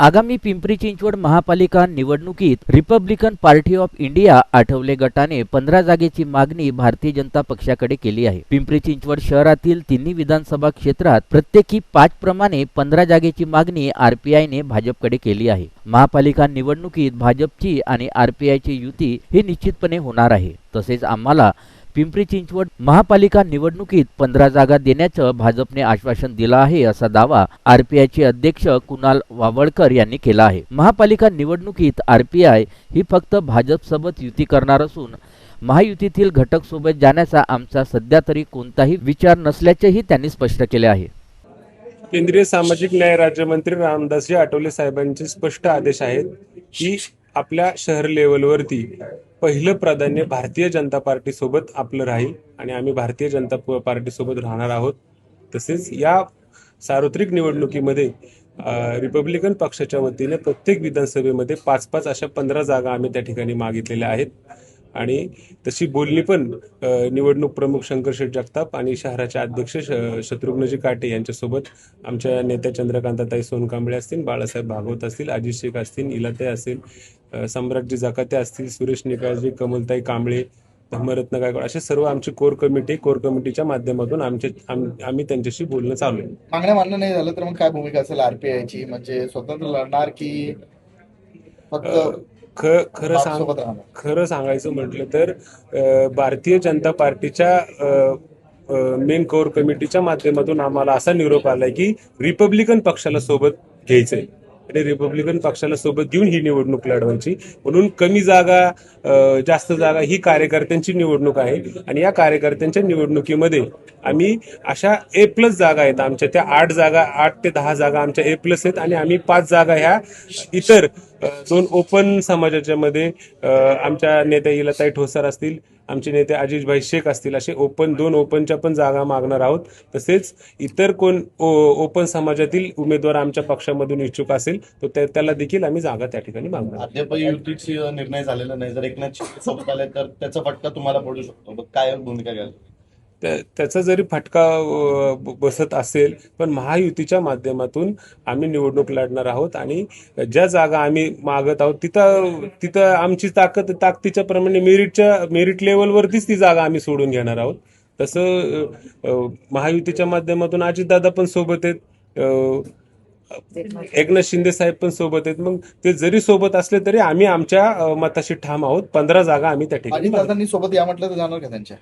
आगामी पिंपरी चिंचवड महापालिका निवडणुकीत Republican party of India Athawale गटाने पंधरा जागेची मागणी भारतीय जनता पक्षाकडे केली आहे. पिंपरी चिंचवड शहरातील तिन्ही विधानसभा क्षेत्रात प्रत्येकी पाच प्रमाणे पंधरा जागेची मागणी आरपीआयने भाजपकडे केली आहे. महापालिका निवडणुकीत भाजपची आणि आरपीआयची युती ही निश्चितपणे होणार आहे. तसेच आम्हाला पिंपरी चिंचवड महापालिका निवडणुकीत पंधरा जागा देण्याचं भाजपने आश्वासन दिलं आहे असा दावा आरपीआयचे अध्यक्ष कुणाल वावळकर यांनी केला आहे. महापालिका निवडणुकीत आरपीआय ही फक्त भाजपसोबत युती करणार असून महायुतीतील घटक सोबत जाण्याचा आमचा सध्या तरी कोणताही विचार नसल्याचेही त्यांनी स्पष्ट केले आहे. केंद्रीय सामाजिक न्याय राज्यमंत्री रामदासजी आठवले साहेबांचे स्पष्ट आदेश आहेत की आपल्या शहर लेवलवरती पहिलं प्राधान्य भारतीय जनता पार्टीसोबत आपलं राहील आणि आम्ही भारतीय जनता प- राहणार आहोत. तसेच या सार्वत्रिक निवडणुकीमध्ये रिपब्लिकन पक्षाच्या वतीने प्रत्येक विधानसभेमध्ये पाच पाच अशा पंधरा जागा आम्ही त्या ठिकाणी मागितलेल्या आहेत. आणि तशी बोलणी पण निवडणूक प्रमुख शंकरशेठ जगताप आणि शहराचे अध्यक्ष शत्रुघ्नजी काटे यांच्यासोबत आमच्या नेत्या चंद्रकांताताई सोनकांबळे असतील बाळासाहेब भागवत असतील अजित शेख असतील इलाते असेल अ, सम्राटजी जकाते असतील सुरेश निकाळजी कमलताई कांबळे धर्मरत्न गायकवाड असे सर्व आमची कोर कमिटी कोर कमिटीच्या माध्यमातून आमचे आम- आम्ही त्यांच्याशी बोलणं चालू आहे. मागण्या मान्य नाही झालं तर मग काय भूमिका असेल आरपीआयची म्हणजे स्वतंत्र लढणार की फक्त अ, ख- खरं सांग खरं सांगायचं म्हटलं तर अ, भारतीय जनता पार्टीच्या मेन कोर कमिटीच्या माध्यमातून आम्हाला असा निरोप आलाय की रिपब्लिकन पक्षाला सोबत घ्यायचंय. आणि रिपब्लिकन पक्षाला सोबत घेऊन ही निवडणूक लढवायची. म्हणून कमी जागा अ, जास्त जागा ही कार्यकर्त्यांची निवडणूक आहे. आणि या कार्यकर्त्यांच्या निवडणुकीमध्ये आम्ही अशा ए प्लस जागा आहेत. आमच्या त्या आठ जागा आठ ते दहा जागा आमच्या ए प्लस आहेत. आणि आम्ही पाच जागा ह्या इतर दोन ओपन समाजाच्या मध्ये आमच्या नेत्या इलाताई ठोसर असतील आमचे नेते अजिजभाई शेख असतील असे ओपन दोन ओपनच्या पण जागा मागणार आहोत. तसेच इतर कोण ओपन समाजातील उमेदवार आमच्या पक्षामधून इच्छुक असेल तर त्याला देखील आम्ही जागा त्या ठिकाणी मागणार अद्याप युतीची निर्णय झालेला नाही. जर एकनाथ शिंदे सोबत आले तर त्याचा फटका तुम्हाला पडू शकतो. काय भूमिका घ्याल? त्याचा जरी फटका बसत असेल पण महायुतीच्या माध्यमातून आम्ही निवडणूक लढणार आहोत आणि ज्या जागा आम्ही मागत आहोत तिथं तिथं आमची ताकद ताकदीच्या प्रमाणे मेरिटच्या मेरिट लेवलवरतीच ती जागा आम्ही सोडून घेणार आहोत. तसं महायुतीच्या माध्यमातून अजितदादा पण सोबत आहेत एकनाथ शिंदे साहेब पण सोबत आहेत. मग ते जरी सोबत असले तरी आम्ही आमच्या मताशी ठाम आहोत. पंधरा जागा आम्ही त्या ठिकाणी सोबत या म्हटलं तर जाणार का त्यांच्या?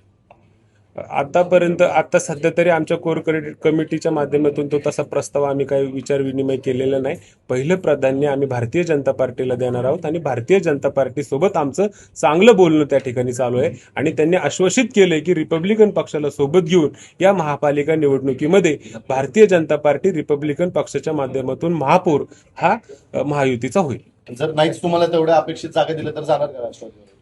आतापर्यंत आता सध्या तरी आमच्या कोर क्रेडिट कमिटीच्या माध्यमातून तो तसा प्रस्ताव आम्ही काही विचार विनिमय केलेला नाही. पहिलं प्राधान्य आम्ही भारतीय जनता पार्टीला देणार आहोत आणि भारतीय जनता पार्टी सोबत आमचं चांगलं बोलणं त्या ठिकाणी चालू आहे. आणि त्यांनी आश्वासित केलंय की रिपब्लिकन पक्षाला सोबत घेऊन या महापालिका निवडणुकीमध्ये भारतीय जनता पार्टी रिपब्लिकन पक्षाच्या माध्यमातून महापौर हा महायुतीचा होईल. जर नाहीच तुम्हाला तेवढ्या अपेक्षित जागा दिल्या तर जाणार का राष्ट्रवादी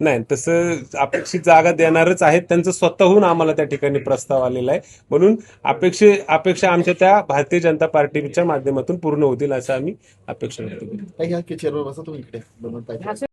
नाही तसं अपेक्षित जागा देणारच आहेत. त्यांचं स्वतःहून आम्हाला त्या ठिकाणी प्रस्ताव आलेला आहे. म्हणून अपेक्षे अपेक्षा आमच्या त्या भारतीय जनता पार्टीच्या माध्यमातून पूर्ण होतील असं आम्ही अपेक्षा व्यक्त करतो.